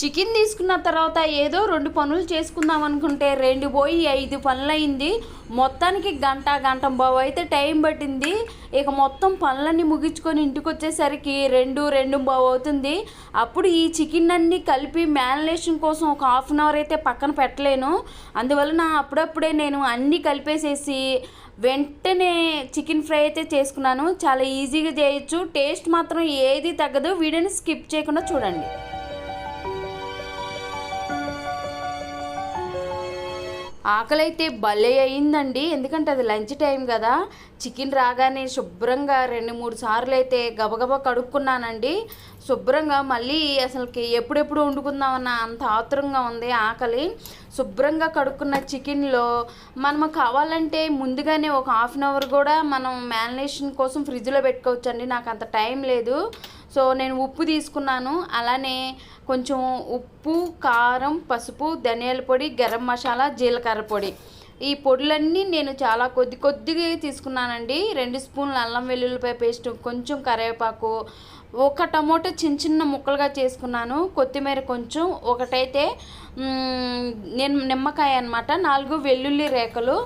Chicken తీసుకున్న తర్వాత ఏదో రెండు పనులు చేసుకుందాం అనుకుంటే రెండు పోయి ఐదు పనులైంది. మొత్తానికి గంట గంట బావు అయితే టైం పట్టింది. ఇక మొత్తం పనులన్నీ ముగించుకొని ఇంటికి వచ్చేసరికి రెండు రెండు బావు అవుతుంది. అప్పుడు ఈ చికెన్ అన్ని కలిపి మ్యారినేషన్ కోసం ఒక హాఫ్ అన్ అవర్ అయితే పక్కన పెట్టలేను. అందువలన అప్పుడప్పుడే నేను అన్నీ కలిపేసేసి వెంటనే చికెన్ ఫ్రై అయితే చేసుకున్నాను. చాలా ఈజీగా చేయొచ్చు. టేస్ట్ మాత్రం ఏది తగ్గదు. వీడియోని స్కిప్ చేయకుండా చూడండి. ఆకలి అయితే భలే అయిందండి ఎందుకంటే అది లంచ్ టైం కదా. చికెన్ రాగానే శుభ్రంగా రెండు మూడు సార్లు అయితే గబగబా కడుక్కున్నానండి. శుభ్రంగా మళ్ళీ అసలుకి ఎప్పుడెప్పుడు వండుకుందామన్న అంత ఆతురంగా ఉంది ఆకలి. శుభ్రంగా కడుక్కున్న చికెన్లో మనం కావాలంటే ముందుగానే ఒక హాఫ్ అన్ అవర్ కూడా మనం మ్యారినేషన్ కోసం ఫ్రిడ్జ్లో పెట్టుకోవచ్చండి. నాకు అంత టైం లేదు. సో నేను ఉప్పు తీసుకున్నాను. అలానే కొంచెం ఉప్పు కారం పసుపు ధనియాల పొడి గరం మసాలా జీలకర్ర పొడి. ఈ పొడులన్నీ నేను చాలా కొద్ది కొద్దిగా తీసుకున్నానండి. రెండు స్పూన్లు అల్లం వెల్లుల్లిపాయ పేస్ట్ కొంచెం కరివేపాకు ఒక టమోటా చిన్న చిన్న ముక్కలుగా చేసుకున్నాను. కొత్తిమీర కొంచెం ఒకటైతే నేను నిమ్మకాయ అనమాట నాలుగు వెల్లుల్లి రేఖలు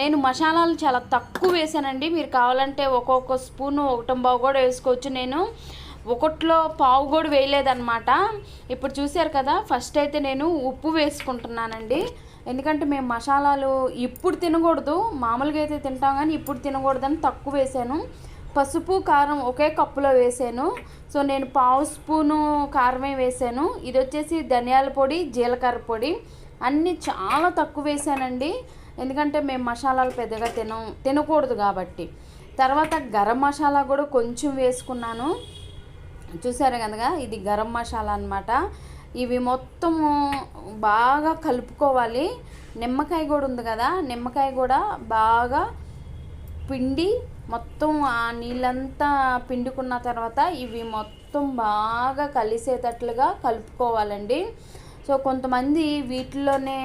నేను మసాలాలు చాలా తక్కువ వేసానండి. మీరు కావాలంటే ఒక్కొక్క స్పూను ఒకటం బాగు కూడా వేసుకోవచ్చు నేను. ఒకట్లో పావు కూడా వేయలేదన్నమాట. ఇప్పుడు చూసారు కదా ఫస్ట్ అయితే నేను ఉప్పు వేసుకుంటున్నానండి. ఎందుకంటే మేము మసాలాలు ఇప్పుడు తినకూడదు మామూలుగా అయితే తింటాం కానీ ఇప్పుడు తినకూడదని తక్కువ వేసాను. పసుపు కారం ఒకే కప్పులో వేసాను. సో నేను పావు స్పూను కారమే వేసాను. ఇది వచ్చేసి ధనియాల పొడి జీలకర్ర పొడి. అన్నీ చాలా తక్కువ వేసానండి. ఎందుకంటే మేము మసాలాలు పెద్దగా తిన తినకూడదు కాబట్టి. తర్వాత గరం మసాలా కూడా కొంచెం వేసుకున్నాను. చూసారు కనుక ఇది గరం మసాలా అన్నమాట. ఇవి మొత్తము బాగా కలుపుకోవాలి. నిమ్మకాయ కూడా ఉంది కదా నిమ్మకాయ కూడా బాగా పిండి మొత్తం ఆ నీళ్ళంతా పిండుకున్న తర్వాత ఇవి మొత్తం బాగా కలిసేటట్లుగా కలుపుకోవాలండి. సో కొంతమంది వీటిలోనే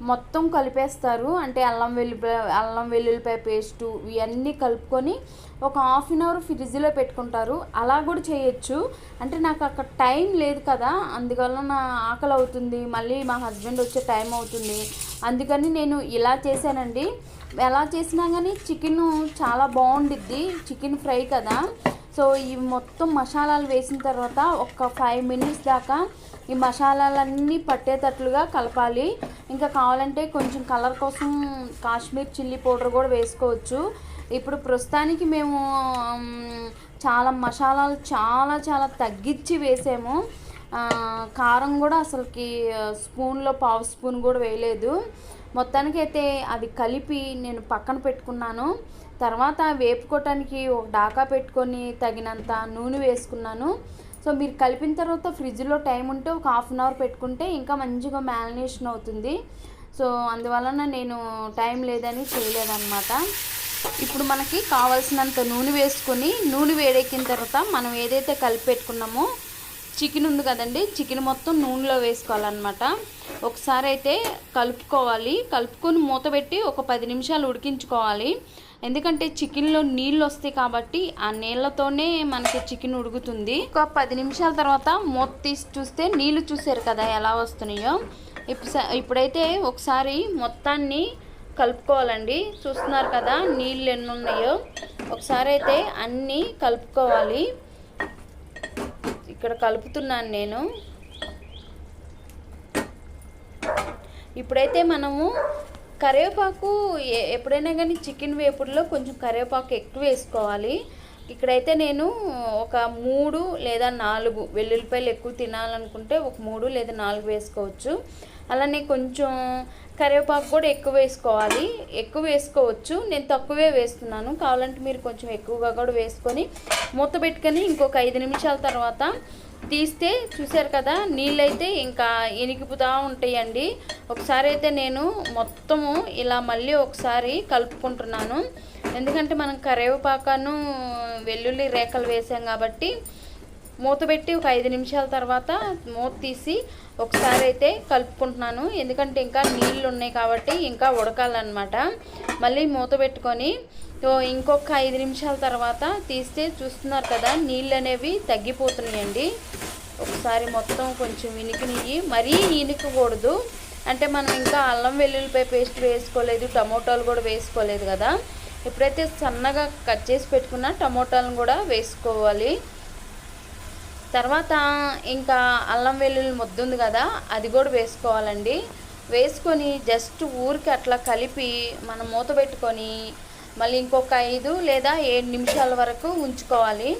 మొత్తం కలిపేస్తారు. అంటే అల్లం వెల్లుల్లి అల్లం వెల్లుల్లిపాయ పేస్టు ఇవన్నీ కలుపుకొని ఒక హాఫ్ అన్ అవర్ ఫ్రిడ్జ్లో పెట్టుకుంటారు. అలా కూడా చేయొచ్చు. అంటే నాకు అక్కడ టైం లేదు కదా అందువల్ల నా ఆకలి అవుతుంది. మళ్ళీ మా హస్బెండ్ వచ్చే టైం అవుతుంది. అందుకని నేను ఇలా చేశానండి. ఎలా చేసినా కానీ చికెన్ చాలా బాగుండిద్ది. చికెన్ ఫ్రై కదా. సో ఈ మొత్తం మసాలాలు వేసిన తర్వాత ఒక ఫైవ్ మినిట్స్ దాకా ఈ మసాలాలన్నీ పట్టేటట్లుగా కలపాలి. ఇంకా కావాలంటే కొంచెం కలర్ కోసం కాశ్మీర్ చిల్లీ పౌడర్ కూడా వేసుకోవచ్చు. ఇప్పుడు ప్రస్తుతానికి మేము చాలా మసాలాలు చాలా చాలా తగ్గించి వేసాము. కారం కూడా అసలుకి స్పూన్లో పావు స్పూన్ కూడా వేయలేదు. మొత్తానికి అయితే అది కలిపి నేను పక్కన పెట్టుకున్నాను. తర్వాత వేపుకోవటానికి ఒక డాకా పెట్టుకొని తగినంత నూనె వేసుకున్నాను. సో మీరు కలిపిన తర్వాత ఫ్రిడ్జ్లో టైం ఉంటే ఒక హాఫ్ అన్ అవర్ పెట్టుకుంటే ఇంకా మంచిగా మ్యాలినేషన్ అవుతుంది. సో అందువలన నేను టైం లేదని చేయలేదన్నమాట. ఇప్పుడు మనకి కావాల్సినంత నూనె వేసుకొని నూనె వేడెక్కిన తర్వాత మనం ఏదైతే కలిపి పెట్టుకున్నామో చికెన్ ఉంది కదండి చికెన్ మొత్తం నూనెలో వేసుకోవాలన్నమాట. ఒకసారి అయితే కలుపుకోవాలి. కలుపుకొని మూత పెట్టి ఒక పది నిమిషాలు ఉడికించుకోవాలి. ఎందుకంటే చికెన్లో నీళ్ళు వస్తాయి కాబట్టి ఆ నీళ్ళతోనే మనకి చికెన్ ఉడుకుతుంది. ఒక పది నిమిషాల తర్వాత మూత తీసి చూస్తే నీళ్ళు చూసారు కదా ఎలా వస్తున్నాయో. ఇప్పుడు స- ఇప్పుడైతే ఒకసారి మొత్తాన్ని కలుపుకోవాలండి. చూస్తున్నారు కదా నీళ్ళు ఎన్ని ఉన్నాయో. ఒకసారి అయితే అన్నీ కలుపుకోవాలి. ఇక్కడ కలుపుతున్నాను నేను. ఇప్పుడైతే మనము కరివేపాకు ఎప్పుడైనా కానీ చికెన్ వేపుడులో కొంచెం కరివేపాకు ఎక్కువ వేసుకోవాలి. ఇక్కడైతే నేను ఒక మూడు లేదా నాలుగు వెల్లుల్లిపాయలు ఎక్కువ తినాలనుకుంటే ఒక మూడు లేదా నాలుగు వేసుకోవచ్చు. అలానే కొంచెం కరివేపాకు కూడా ఎక్కువ వేసుకోవాలి. ఎక్కువ వేసుకోవచ్చు. నేను తక్కువే వేస్తున్నాను. కావాలంటే మీరు కొంచెం ఎక్కువగా కూడా వేసుకొని మూత పెట్టుకొని ఇంకొక ఐదు నిమిషాల తర్వాత తీస్తే చూశారు కదా నీళ్ళైతే ఇంకా ఎనికిపుతా ఉంటాయండి. ఒకసారి అయితే నేను మొత్తము ఇలా మళ్ళీ ఒకసారి కలుపుకుంటున్నాను. ఎందుకంటే మనం కరివేపాకను వెల్లుల్లి రేఖలు వేసాం కాబట్టి మూత పెట్టి ఒక ఐదు నిమిషాల తర్వాత మూత తీసి ఒకసారి అయితే కలుపుకుంటున్నాను. ఎందుకంటే ఇంకా నీళ్ళు ఉన్నాయి కాబట్టి ఇంకా ఉడకాలన్నమాట. మళ్ళీ మూత పెట్టుకొని ఇంకొక ఐదు నిమిషాల తర్వాత తీస్తే చూస్తున్నారు కదా నీళ్ళు అనేవి తగ్గిపోతున్నాయండి. ఒకసారి మొత్తం కొంచెం ఇనికినియి మరీ ఇనుకకూడదు. అంటే మనం ఇంకా అల్లం వెల్లుల్లిపాయ పేస్ట్ వేసుకోలేదు టమోటాలు కూడా వేసుకోలేదు కదా. ఎప్పుడైతే సన్నగా కట్ చేసి పెట్టుకున్న టమోటాలను కూడా వేసుకోవాలి. తర్వాత ఇంకా అల్లం వెల్లుల్లి ముద్ద ఉంది కదా అది కూడా వేసుకోవాలండి. వేసుకొని జస్ట్ ఊరికి అట్లా కలిపి మనం మూత పెట్టుకొని మళ్ళీ ఇంకొక ఐదు లేదా ఏడు నిమిషాల వరకు ఉంచుకోవాలి.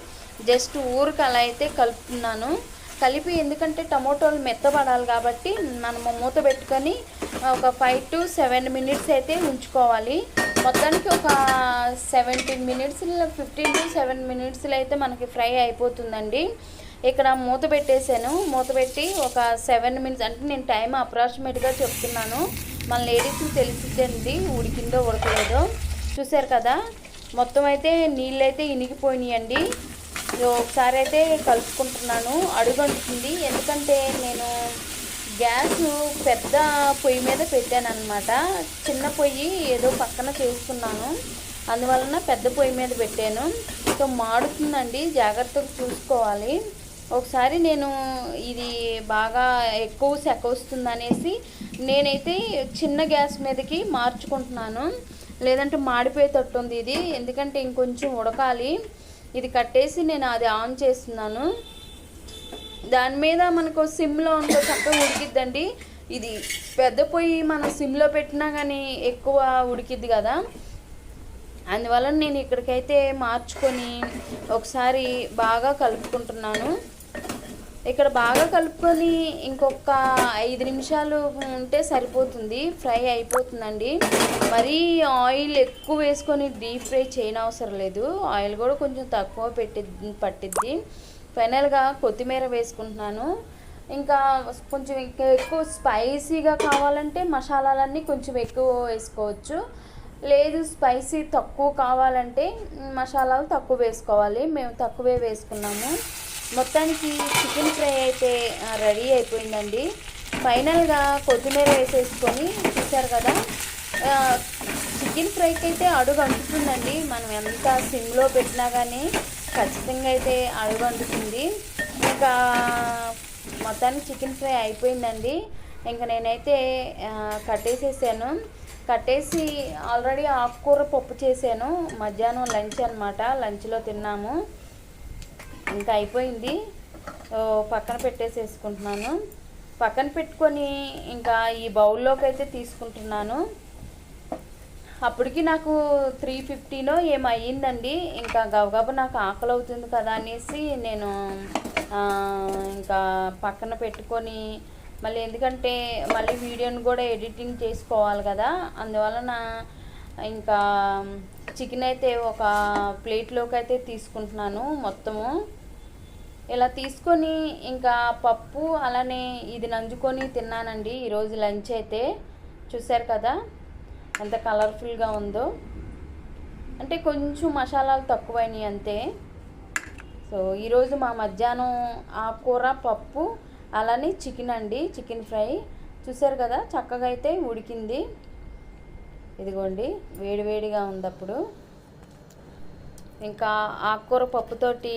జస్ట్ ఊరికి అలా అయితే కలుపుతున్నాను. కలిపి ఎందుకంటే టమోటోలు మెత్తబడాలి కాబట్టి మనము మూత పెట్టుకొని ఒక ఫైవ్ టు సెవెన్ మినిట్స్ అయితే ఉంచుకోవాలి. మొత్తానికి ఒక seventeen minutes fifteen to seven మినిట్స్లో అయితే మనకి ఫ్రై అయిపోతుందండి. ఇక్కడ మూత పెట్టేశాను. మూత పెట్టి ఒక సెవెన్ మినిట్స్ అంటే నేను టైం అప్రాక్సిమేట్గా చెప్తున్నాను. మన లేడీస్కి తెలిసిద్దండి ఉడికిందో ఉడకలేదో. చూసారు కదా? మొత్తం అయితే నీళ్ళు అయితే ఇనిగిపోయినాయండి. ఒకసారి అయితే కలుపుకుంటున్నాను. అడుగంటుతుంది ఎందుకంటే నేను గ్యాస్ పెద్ద పొయ్యి మీద పెట్టాను అనమాట చిన్న పొయ్యి ఏదో పక్కన చేసుకున్నాను అందువలన పెద్ద పొయ్యి మీద పెట్టాను. సో మాడుతుందండి. జాగ్రత్తగా చూసుకోవాలి. ఒకసారి నేను ఇది బాగా ఎక్కువ సెక వస్తుందనేసి నేనైతే చిన్న గ్యాస్ మీదకి మార్చుకుంటున్నాను. లేదంటే మాడిపోయేటట్టు ఉంది ఇది. ఎందుకంటే ఇంకొంచెం ఉడకాలి. ఇది కట్టేసి నేను అది ఆన్ చేస్తున్నాను. దాని మీద మనకు సిమ్లో ఉంటే చక్కగా ఉడికిద్దండి. ఇది పెద్ద పొయ్యి మనం సిమ్లో పెట్టినా కానీ ఎక్కువ ఉడికిద్ది కదా. అందువల్ల నేను ఇక్కడికైతే మార్చుకొని ఒకసారి బాగా కలుపుకుంటున్నాను. ఇక్కడ బాగా కలుపుకొని ఇంకొక ఐదు నిమిషాలు ఉంటే సరిపోతుంది. ఫ్రై అయిపోతుందండి. మరీ ఆయిల్ ఎక్కువ వేసుకొని డీప్ ఫ్రై చేయనవసరం లేదు. ఆయిల్ కూడా కొంచెం తక్కువ పెట్టి పట్టిద్ది. ఫైనల్గా కొత్తిమీర వేసుకుంటున్నాను. ఇంకా కొంచెం ఇంకా ఎక్కువ స్పైసీగా కావాలంటే మసాలాలన్నీ కొంచెం ఎక్కువ వేసుకోవచ్చు. లేదు స్పైసీ తక్కువ కావాలంటే మసాలాలు తక్కువ వేసుకోవాలి. మేము తక్కువే వేసుకున్నాము. మొత్తానికి చికెన్ ఫ్రై అయితే రెడీ అయిపోయిందండి. ఫైనల్గా కొత్తిమీర వేసేసుకొని చూసారు కదా చికెన్ ఫ్రైకి అయితే అడుగు అంటుతుందండి. మనం ఎంత సిమ్లో పెట్టినా కానీ ఖచ్చితంగా అయితే అడుగు అంటుతుంది. ఇంకా మొత్తానికి చికెన్ ఫ్రై అయిపోయిందండి. ఇంకా నేనైతే కట్టేసేసాను. కట్టేసి ఆల్రెడీ ఆకుకూర పప్పు చేశాను మధ్యాహ్నం లంచ్ అనమాట లంచ్లో తిన్నాము. ఇంకా అయిపోయింది. పక్కన పెట్టేసేసుకుంటున్నాను. పక్కన పెట్టుకొని ఇంకా ఈ బౌల్లోకి అయితే తీసుకుంటున్నాను. అప్పటికి నాకు త్రీ ఫిఫ్టీనో ఏమయ్యిందండి? ఇంకా గబగబ నాకు ఆకలి అవుతుంది కదా అనేసి నేను ఇంకా పక్కన పెట్టుకొని మళ్ళీ ఎందుకంటే మళ్ళీ వీడియోని కూడా ఎడిటింగ్ చేసుకోవాలి కదా. అందువలన ఇంకా చికెన్ అయితే ఒక ప్లేట్లోకి అయితే తీసుకుంటున్నాను మొత్తము. ఇలా తీసుకొని ఇంకా పప్పు అలానే ఇది నంజుకొని తిన్నానండి. ఈరోజు లంచ్ అయితే చూశారు కదా ఎంత కలర్ఫుల్గా ఉందో. అంటే కొంచెం మసాలాలు తక్కువైనాయి అంతే. సో ఈరోజు మా మధ్యాహ్నం ఆకుకూర పప్పు అలానే చికెన్ అండి చికెన్ ఫ్రై. చూసారు కదా చక్కగా అయితే ఉడికింది. ఇదిగోండి వేడివేడిగా ఉంది అప్పుడు. ఇంకా ఆకుకూర పప్పుతోటి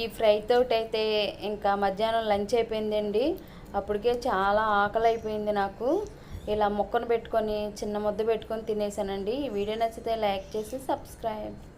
ఈ ఫ్రై తోటి అయితే ఇంకా మధ్యాహ్నం లంచ్ అయిపోయిందండి. అప్పటికే చాలా ఆకలి అయిపోయింది నాకు. ఇలా మొక్కను పెట్టుకొని చిన్న ముద్ద పెట్టుకొని తినేసానండి. ఈ వీడియో నచ్చితే లైక్ చేసి సబ్స్క్రైబ్.